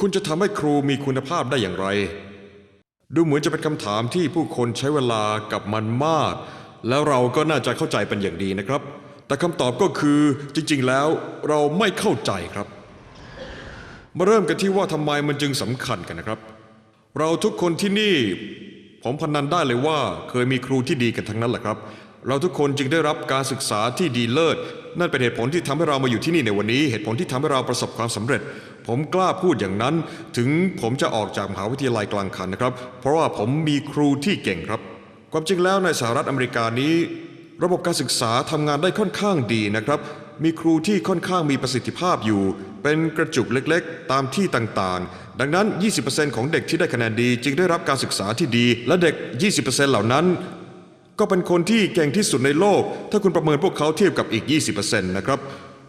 คุณจะทำให้ครูมีคุณภาพได้อย่างไร ดูเหมือนจะเป็นคำถามที่ผู้คนใช้เวลากับมันมาก แล้วเราก็น่าจะเข้าใจเป็นอย่างดีนะครับ แต่คำตอบก็คือจริง ๆ แล้วเราไม่เข้าใจครับ มาเริ่มกันที่ว่าทำไมมันจึงสำคัญกันนะครับ เราทุกคนที่นี่ ผมพนันได้เลยว่าเคยมีครูที่ดีกันทั้งนั้นแหละครับ เราทุกคนจึงได้รับการศึกษาที่ดีเลิศนั่นเป็นเหตุผลที่ทำให้เรามาอยู่ที่นี่ในวันนี้ เหตุผลที่ทำให้เราประสบความสำเร็จ ผมกล้าพูดอย่างนั้น ถึงผมจะออกจากมหาวิทยาลัยกลางคันนะครับ เพราะว่าผมมีครูที่เก่งครับ ความจริงแล้วในสหรัฐอเมริกานี้ ระบบการศึกษาทำงานได้ค่อนข้างดีนะครับ มีครูที่ค่อนข้างมีประสิทธิภาพอยู่ เป็นกระจุกเล็กๆ ตามที่ต่างๆ ดังนั้น 20%ของเด็กที่ได้คะแนนดี จึงได้รับการศึกษาที่ดี และเด็ก 20%เหล่านั้นก็เป็นคนที่เก่งที่สุดในโลก ถ้าคุณประเมินพวกเขาเทียบกับอีก 20%นะครับ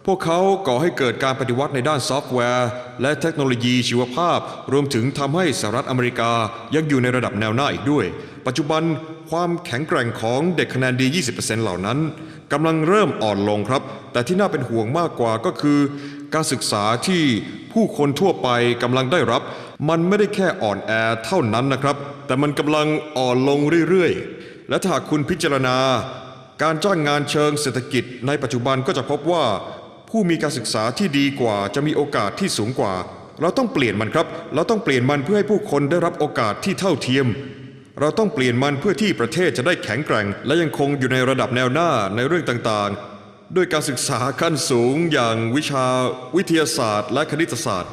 พวกเขาก่อให้เกิดการปฏิวัติในด้านซอฟต์แวร์ และเทคโนโลยีชีวภาพ รวมถึงทำให้สหรัฐอเมริกายังอยู่ในระดับแนวหน้าอีกด้วย ปัจจุบันความแข็งแกร่งของเด็กคะแนนดี 20%เหล่านั้นกำลังเริ่มอ่อนลงครับ แต่ที่น่าเป็นห่วงมากกว่าก็คือ การศึกษาที่ผู้คนทั่วไปกำลังได้รับ มันไม่ได้แค่อ่อนแอเท่านั้นนะครับ แต่มันกำลังอ่อนลงเรื่อยๆ และถ้าหากคุณพิจารณา การจ้างงานเชิงเศรษฐกิจในปัจจุบันก็จะพบว่า ผู้มีการศึกษาที่ดีกว่าจะมีโอกาสที่สูงกว่า เราต้องเปลี่ยนมันครับ เราต้องเปลี่ยนมันเพื่อให้ผู้คนได้รับโอกาสที่เท่าเทียม เราต้องเปลี่ยนมันเพื่อที่ประเทศจะได้แข็งแกร่ง และยังคงอยู่ในระดับแนวหน้าในเรื่องต่างๆ ด้วยการศึกษาขั้นสูงอย่างวิชาวิทยาศาสตร์ และคณิตศาสตร์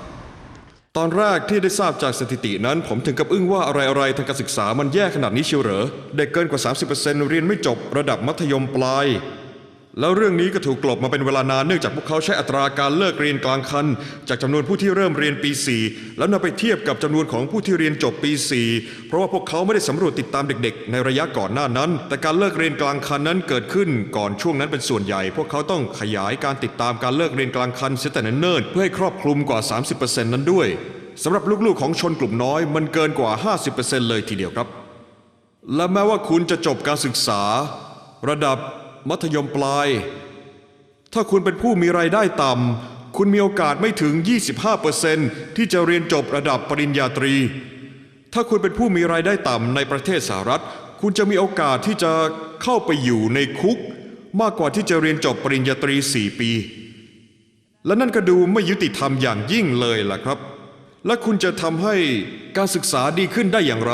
ตอนแรกที่ได้ทราบจากสถิตินั้น ผมถึงกับอึ้งว่าอะไรๆทางการศึกษามันแย่ขนาดนี้เชียวเหรอเด็กเกินกว่า 30%เรียนไม่จบระดับมัธยมปลาย แล้วเรื่องนี้ก็ถูกกลบมาเป็นเวลานานเนื่องจากพวกเขาใช้อัตราการเลิกเรียนกลางคันจากจำนวนผู้ที่เริ่มเรียนปี 4 แล้วนำไปเทียบกับจำนวนของผู้ที่เรียนจบปี 4 เพราะว่าพวกเขาไม่ได้สำรวจติดตามเด็กๆ ในระยะก่อนหน้านั้น แต่การเลิกเรียนกลางคันนั้นเกิดขึ้นก่อนช่วงนั้นเป็นส่วนใหญ่ พวกเขาต้องขยายการติดตามการเลิกเรียนกลางคันเสียแต่เนิ่นๆเพื่อให้ครอบคลุมกว่า 30%นั้นด้วยสำหรับลูกๆของชนกลุ่มน้อย มันเกินกว่า 50%เลยทีเดียวครับ และแม้ว่าคุณจะจบการศึกษา ระดับ มัธยมปลาย ถ้าคุณเป็นผู้มีรายได้ต่ำ คุณมีโอกาสไม่ถึง 25%ที่จะเรียนจบระดับปริญญาตรี ถ้าคุณเป็นผู้มีรายได้ต่ำในประเทศสหรัฐ คุณจะมีโอกาสที่จะเข้าไปอยู่ในคุก มากกว่าที่จะเรียนจบปริญญาตรี 4 ปี และนั่นก็ดูไม่ยุติธรรมอย่างยิ่งเลยล่ะครับ และคุณจะทำให้การศึกษาดีขึ้นได้อย่างไร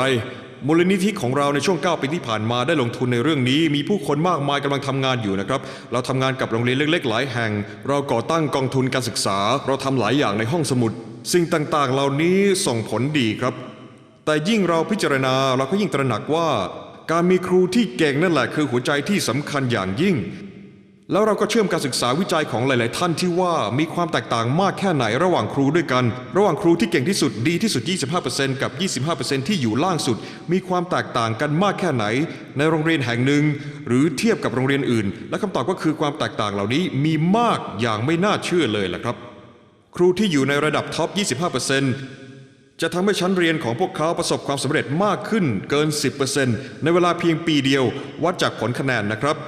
มูลนิธิของเราในช่วง 9 ปีที่ผ่านมาได้ลงทุนในเรื่องนี้ มีผู้คนมากมายกำลังทำงานอยู่นะครับ เราทำงานกับโรงเรียนเล็ก ๆ หลายแห่ง เราก่อตั้งกองทุนการศึกษา เราทำหลายอย่างในห้องสมุด สิ่งต่างๆ เหล่านี้ส่งผลดีครับ แต่ยิ่งเราพิจารณาเราก็ยิ่งตระหนักว่า การมีครูที่เก่งนั่นแหละคือหัวใจที่สำคัญอย่างยิ่ง แล้วเราก็เชื่อมการศึกษาวิจัยของหลาย ๆ ท่านที่ว่ามีความแตกต่างมากแค่ไหนระหว่างครูด้วยกัน ระหว่างครูที่เก่งที่สุดดีที่สุด 25%กับ 25%ที่อยู่ล่างสุด มีความแตกต่างกันมากแค่ไหน ในโรงเรียนแห่งหนึ่ง หรือเทียบกับโรงเรียนอื่น และคำตอบก็คือความแตกต่างเหล่านี้มีมากอย่างไม่น่าเชื่อเลยล่ะครับ ครูที่อยู่ในระดับท็อป 25%จะทำให้ชั้นเรียนของพวกเขาประสบความสำเร็จมากขึ้นเกิน 10%ในเวลาเพียงปีเดียววัดจากผลคะแนนนะครับ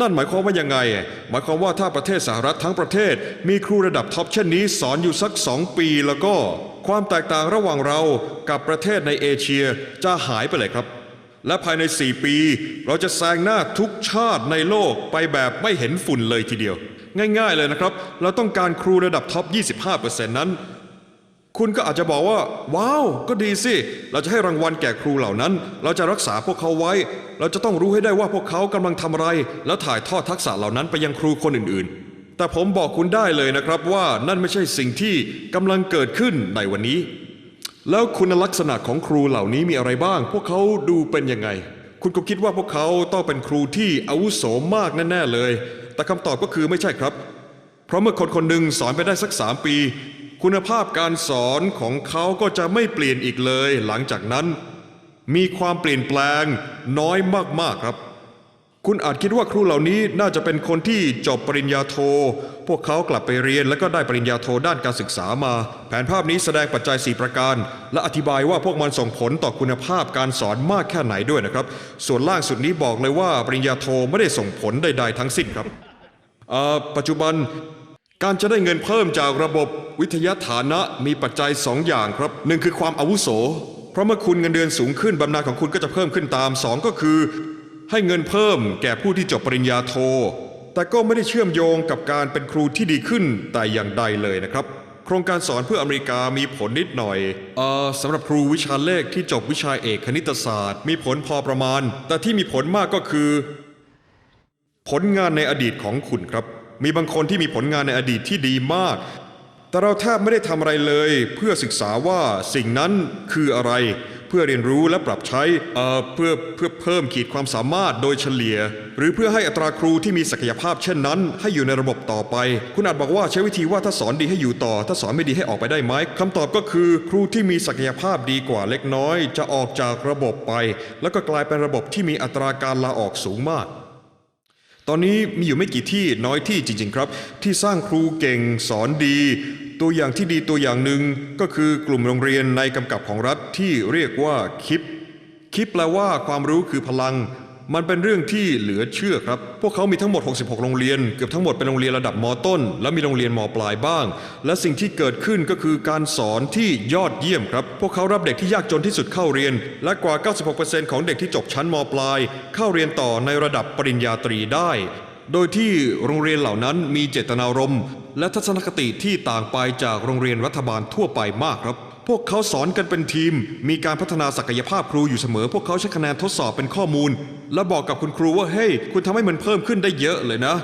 นั่นหมายความว่ายังไง หมายความว่าถ้าประเทศสหรัฐทั้งประเทศ มีครูระดับท็อปเช่นนี้สอนอยู่สัก2ปีแล้วก็ ความแตกต่างระหว่างเรากับประเทศในเอเชียจะหายไปเลยครับ และภายใน 4 ปี เราจะแซงหน้าทุกชาติในโลกไปแบบไม่เห็นฝุ่นเลยทีเดียว ง่ายๆเลยนะครับ เราต้องการครูระดับท็อป 25%นั้น คุณก็อาจจะบอกว่า ว้าว ก็ดีสิ เราจะให้รางวัลแก่ครูเหล่านั้น เราจะรักษาพวกเขาไว้ เราจะต้องรู้ให้ได้ว่าพวกเขากำลังทำอะไร แล้วถ่ายทอดทักษะเหล่านั้นไปยังครูคนอื่นๆ แต่ผมบอกคุณได้เลยนะครับว่านั่นไม่ใช่สิ่งที่กำลังเกิดขึ้นในวันนี้ แล้วคุณลักษณะของครูเหล่านี้มีอะไรบ้าง พวกเขาดูเป็นยังไง คุณก็คิดว่าพวกเขาต้องเป็นครูที่อาวุโสมากแน่ๆเลย แต่คำตอบก็คือไม่ใช่ครับ เพราะเมื่อคนคนหนึ่งสอนไปได้สักสามปี คุณภาพการสอนของเขาก็จะไม่เปลี่ยนอีกเลยหลังจากนั้น มีความเปลี่ยนแปลงน้อยมากๆครับ คุณอาจคิดว่าครูเหล่านี้น่าจะเป็นคนที่จบปริญญาโท พวกเขากลับไปเรียนแล้วก็ได้ปริญญาโทด้านการศึกษามา แผนภาพนี้แสดงปัจจัย 4 ประการ และอธิบายว่าพวกมันส่งผลต่อคุณภาพการสอนมากแค่ไหนด้วยนะครับ ส่วนล่างสุดนี้บอกเลยว่าปริญญาโทไม่ได้ส่งผลใด ๆ ทั้งสิ้นครับปัจจุบัน การจะได้เงินเพิ่มจากระบบวิทยาฐานะมีปัจจัยสองอย่างครับหนึ่งคือความอาวุโส เพราะเมื่อคุณเงินเดือนสูงขึ้นบำนาญของคุณก็จะเพิ่มขึ้นตามสองก็คือ ให้เงินเพิ่มแก่ผู้ที่จบปริญญาโท แต่ก็ไม่ได้เชื่อมโยงกับการเป็นครูที่ดีขึ้นแต่อย่างใดเลยนะครับ โครงการสอนเพื่ออเมริกามีผลนิดหน่อยเอ่อสำหรับครูวิชาเลขที่จบวิชาเอกคณิตศาสตร์ มีผลพอประมาณ แต่ที่มีผลมากก็คือ ผลงานในอดีตของคุณครับ มีบางคนที่มีผลงานในอดีตที่ดีมาก แต่เราแทบไม่ได้ทำอะไรเลย เพื่อศึกษาว่าสิ่งนั้นคืออะไร เพื่อเรียนรู้และปรับใช้เอ่อเพื่อเพื่อเพิ่มขีดความสามารถโดยเฉลี่ย หรือเพื่อให้อัตราครูที่มีศักยภาพเช่นนั้น ให้อยู่ในระบบต่อไป คุณอาจบอกว่าใช้วิธีว่าถ้าสอนดีให้อยู่ต่อ ถ้าสอนไม่ดีให้ออกไปได้ไหมคำตอบก็คือครูที่มีศักยภาพดีกว่าเล็กน้อย จะออกจากระบบไป แล้วก็กลายเป็นระบบที่มีอัตราการลาออกสูงมาก ตอนนี้มีอยู่ไม่กี่ที่น้อยที่จริง ๆ ครับ ที่สร้างครูเก่งสอนดี ตัวอย่างที่ดีตัวอย่างหนึ่งก็คือกลุ่มโรงเรียนในกำกับของรัฐที่เรียกว่าคิปคิปแปลว่าความรู้คือพลัง มันเป็นเรื่องที่เหลือเชื่อครับ พวกเขามีทั้งหมด 66 โรงเรียน เกือบทั้งหมดเป็นโรงเรียนระดับมต้น และมีโรงเรียนมปลายบ้าง และสิ่งที่เกิดขึ้นก็คือการสอนที่ยอดเยี่ยมครับ พวกเขารับเด็กที่ยากจนที่สุดเข้าเรียน และกว่า 96%ของเด็กที่จบชั้นมปลาย เข้าเรียนต่อในระดับปริญญาตรีได้ โดยที่โรงเรียนเหล่านั้นมีเจตนารมณ์ และทัศนคติที่ต่างไปจากโรงเรียนรัฐบาลทั่วไปมากครับ พวกเขาสอนกันเป็นทีม มีการพัฒนาศักยภาพครูอยู่เสมอ พวกเขาใช้คะแนนทดสอบเป็นข้อมูล และบอกกับคุณครูว่าเฮ้ยคุณทำให้มันเพิ่มขึ้นได้เยอะเลยนะ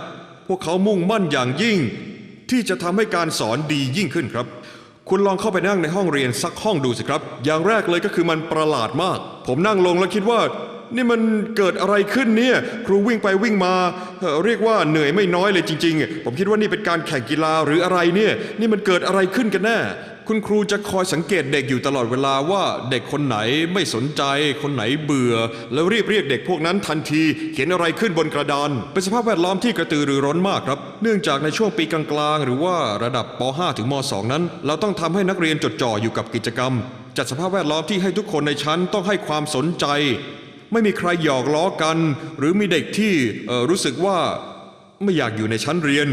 พวกเขามุ่งมั่นอย่างยิ่ง ที่จะทำให้การสอนดียิ่งขึ้นครับ คุณลองเข้าไปนั่งในห้องเรียนสักห้องดูสิครับ อย่างแรกเลยก็คือมันประหลาดมาก ผมนั่งลงแล้วคิดว่า นี่มันเกิดอะไรขึ้นเนี่ยครูวิ่งไปวิ่งมาเเรียกว่าเหนื่อยไม่น้อยเลยจริง ๆ ผมคิดว่านี่เป็นการแข่งกีฬาหรืออะไรเนี่ย นี่มันเกิดอะไรขึ้นกันแน่ คุณครูจะคอยสังเกตเด็กอยู่ตลอดเวลาว่าเด็กคนไหนไม่สนใจ คนไหนเบื่อ แล้วรีบเรียกเด็กพวกนั้นทันที เขียนอะไรขึ้นบนกระดาน เป็นสภาพแวดล้อมที่กระตือรือร้นมากครับ เนื่องจากในช่วงปีกลางๆ หรือว่าระดับป .5 ถึงม .2 นั้น เราต้องทำให้นักเรียนจดจ่ออยู่กับกิจกรรม จัดสภาพแวดล้อมที่ให้ทุกคนในชั้นต้องให้ความสนใจ ไม่มีใครหยอกล้อกัน หรือมีเด็กที่รู้สึกว่าไม่อยากอยู่ในชั้นเรียน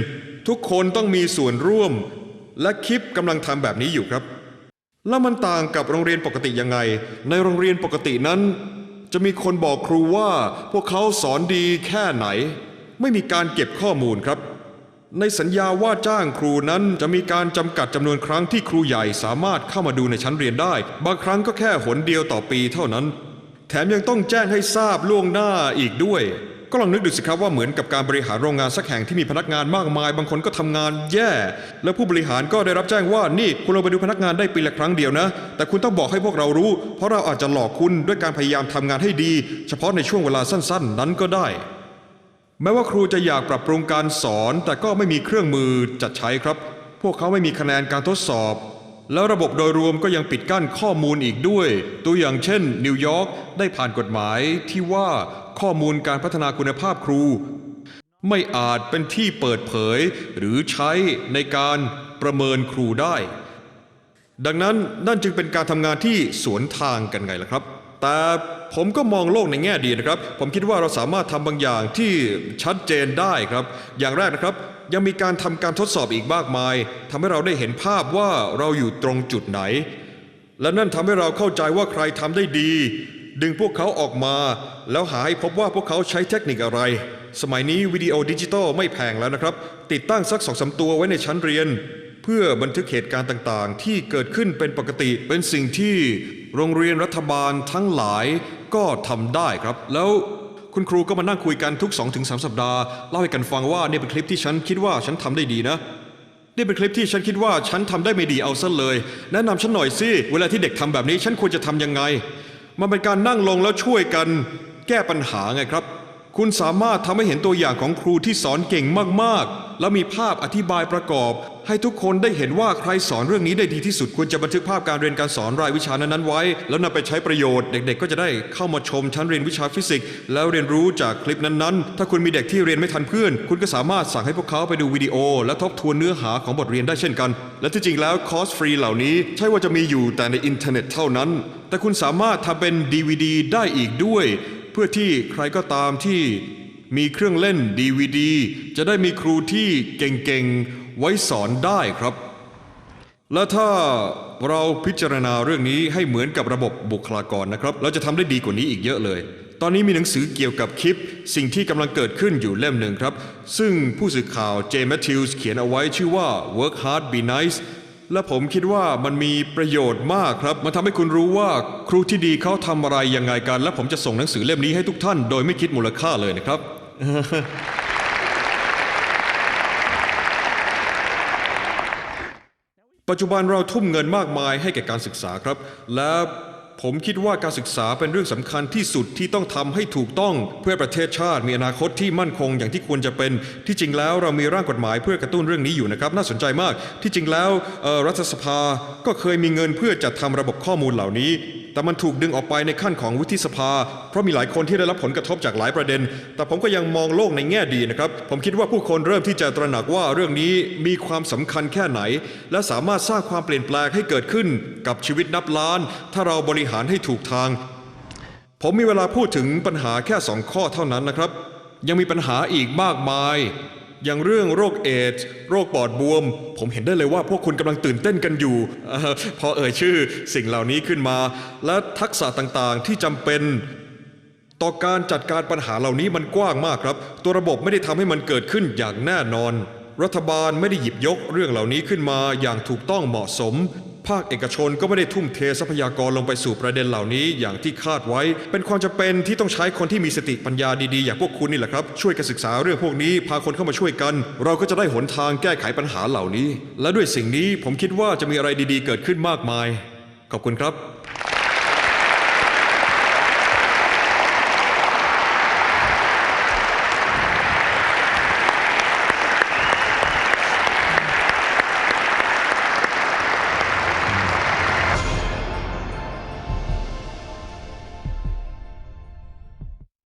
ทุกคนต้องมีส่วนร่วม และคลิปกำลังทำแบบนี้อยู่ครับ แล้วมันต่างกับโรงเรียนปกติยังไง ในโรงเรียนปกตินั้น จะมีคนบอกครูว่าพวกเขาสอนดีแค่ไหน ไม่มีการเก็บข้อมูลครับ ในสัญญาว่าจ้างครูนั้นจะมีการจำกัดจำนวนครั้งที่ครูใหญ่สามารถเข้ามาดูในชั้นเรียนได้ บางครั้งก็แค่หนเดียวต่อปีเท่านั้น แถมยังต้องแจ้งให้ทราบล่วงหน้าอีกด้วย ก็ลองนึกดูสิครับว่าเหมือนกับการบริหารโรงงานสักแห่งที่มีพนักงานมากมาย บางคนก็ทำงานแย่ แล้วผู้บริหารก็ได้รับแจ้งว่านี่คุณลงไปดูพนักงานได้ปีละครั้งเดียวนะ แต่คุณต้องบอกให้พวกเรารู้ เพราะเราอาจจะหลอกคุณด้วยการพยายามทำงานให้ดี เฉพาะในช่วงเวลาสั้น ๆ นั้นก็ได้ แม้ว่าครูจะอยากปรับปรุงการสอน แต่ก็ไม่มีเครื่องมือจัดใช้ครับ พวกเขาไม่มีคะแนนการทดสอบแล้วระบบโดยรวมก็ยังปิดกั้นข้อมูลอีกด้วย ตัวอย่างเช่น นิวยอร์กได้ผ่านกฎหมายที่ว่า ข้อมูลการพัฒนาคุณภาพครู ไม่อาจเป็นที่เปิดเผยหรือใช้ในการประเมินครูได้ ดังนั้นนั่นจึงเป็นการทำงานที่สวนทางกันไงล่ะครับ แต่ผมก็มองโลกในแง่ดีนะครับ ผมคิดว่าเราสามารถทำบางอย่างที่ชัดเจนได้ครับ อย่างแรกนะครับยังมีการทำการทดสอบอีกมากมายทำให้เราได้เห็นภาพว่าเราอยู่ตรงจุดไหน และนั่นทำให้เราเข้าใจว่าใครทำได้ดี ดึงพวกเขาออกมา แล้วหาให้พบว่าพวกเขาใช้เทคนิคอะไร สมัยนี้วิดีโอดิจิตอลไม่แพงแล้วนะครับ ติดตั้งสักสองสาตัวไว้ในชั้นเรียน เพื่อบันทึกเหตุการณ์ต่างๆ ที่เกิดขึ้นเป็นปกติเป็นสิ่งที่โรงเรียนรัฐบาลทั้งหลายก็ทำได้ครับ แล้วคุณครูก็มานั่งคุยกันทุก 2-3สัปดาห์เล่าให้กันฟังว่านี่เป็นคลิปที่ฉันคิดว่าฉันทำได้ดีนะนี่เป็นคลิปที่ฉันคิดว่าฉันทำได้ไม่ดีเอาซะเลย แนะนำฉันหน่อยสิ เวลาที่เด็กทำแบบนี้ฉันควรจะทำยังไง มันเป็นการนั่งลงแล้วช่วยกันแก้ปัญหาไงครับ คุณสามารถทำให้เห็นตัวอย่างของครูที่สอนเก่งมากๆ แล้วมีภาพอธิบายประกอบ ให้ทุกคนได้เห็นว่าใครสอนเรื่องนี้ได้ดีที่สุดควรจะบันทึกภาพการเรียนการสอนรายวิชานั้นๆไว้ แล้วนำไปใช้ประโยชน์ เด็กๆ ก็จะได้เข้ามาชมชั้นเรียนวิชาฟิสิกส์แล้วเรียนรู้จากคลิปนั้นๆ ถ้าคุณมีเด็กที่เรียนไม่ทันเพื่อน คุณก็สามารถสั่งให้พวกเขาไปดูวิดีโอ และทบทวนเนื้อหาของบทเรียนได้เช่นกัน และที่จริงแล้วคอร์สฟรีเหล่านี้ใช่ว่าจะมีอยู่แต่ในอินเทอร์เน็ตเท่านั้น แต่คุณสามารถทำเป็น DVD ได้อีกด้วย เพื่อที่ใครก็ตามที่มีเครื่องเล่น DVD จะได้มีครูที่เก่งๆ ไว้สอนได้ครับ และถ้าเราพิจารณาเรื่องนี้ให้เหมือนกับระบบบุคลากรนะครับ เราจะทำได้ดีกว่านี้อีกเยอะเลย ตอนนี้มีหนังสือเกี่ยวกับคลิป สิ่งที่กำลังเกิดขึ้นอยู่เล่มหนึ่งครับ ซึ่งผู้สื่อข่าวเจมส์แมทธิวส์เขียนเอาไว้ชื่อว่า work hard be nice และผมคิดว่ามันมีประโยชน์มากครับ มันทำให้คุณรู้ว่าครูที่ดีเขาทำอะไรยังไงกัน และผมจะส่งหนังสือเล่มนี้ให้ทุกท่าน โดยไม่คิดมูลค่าเลยนะครับ ปัจจุบันเราทุ่มเงินมากมายให้แก่การศึกษาครับ และ ผมคิดว่าการศึกษาเป็นเรื่องสำคัญที่สุดที่ต้องทำให้ถูกต้อง เพื่อประเทศชาติมีอนาคตที่มั่นคงอย่างที่ควรจะเป็น ที่จริงแล้วเรามีร่างกฎหมายเพื่อกระตุ้นเรื่องนี้อยู่นะครับ น่าสนใจมากที่จริงแล้วรัฐสภาก็เคยมีเงินเพื่อจัดทำระบบข้อมูลเหล่านี้ แต่มันถูกดึงออกไปในขั้นของวุฒิสภา เพราะมีหลายคนที่ได้รับผลกระทบจากหลายประเด็น แต่ผมก็ยังมองโลกในแง่ดีนะครับ ผมคิดว่าผู้คนเริ่มที่จะตระหนักว่าเรื่องนี้มีความสำคัญแค่ไหน และสามารถสร้างความเปลี่ยนแปลงให้เกิดขึ้นกับชีวิตนับล้าน ถ้าเราบริหารให้ถูกทาง ผมมีเวลาพูดถึงปัญหาแค่สองข้อเท่านั้นนะครับ ยังมีปัญหาอีกมากมาย อย่างเรื่องโรคเอดส์โรคปอดบวม ผมเห็นได้เลยว่าพวกคุณกำลังตื่นเต้นกันอยู่อพอเอ่ยชื่อสิ่งเหล่านี้ขึ้นมา และทักษะต่างๆที่จำเป็น ต่อการจัดการปัญหาเหล่านี้มันกว้างมากครับ ตัวระบบไม่ได้ทำให้มันเกิดขึ้นอย่างแน่นอน รัฐบาลไม่ได้หยิบยกเรื่องเหล่านี้ขึ้นมาอย่างถูกต้องเหมาะสม ภาคเอกชนก็ไม่ได้ทุ่มเททรัพยากรลงไปสู่ประเด็นเหล่านี้ อย่างที่คาดไว้ เป็นความจำเป็นที่ต้องใช้คนที่มีสติปัญญาดีๆ อย่างพวกคุณนี่แหละครับ ช่วยกันศึกษาเรื่องพวกนี้ พาคนเข้ามาช่วยกัน เราก็จะได้หนทางแก้ไขปัญหาเหล่านี้ และด้วยสิ่งนี้ผมคิดว่าจะมีอะไรดีๆ เกิดขึ้นมากมาย ขอบคุณครับ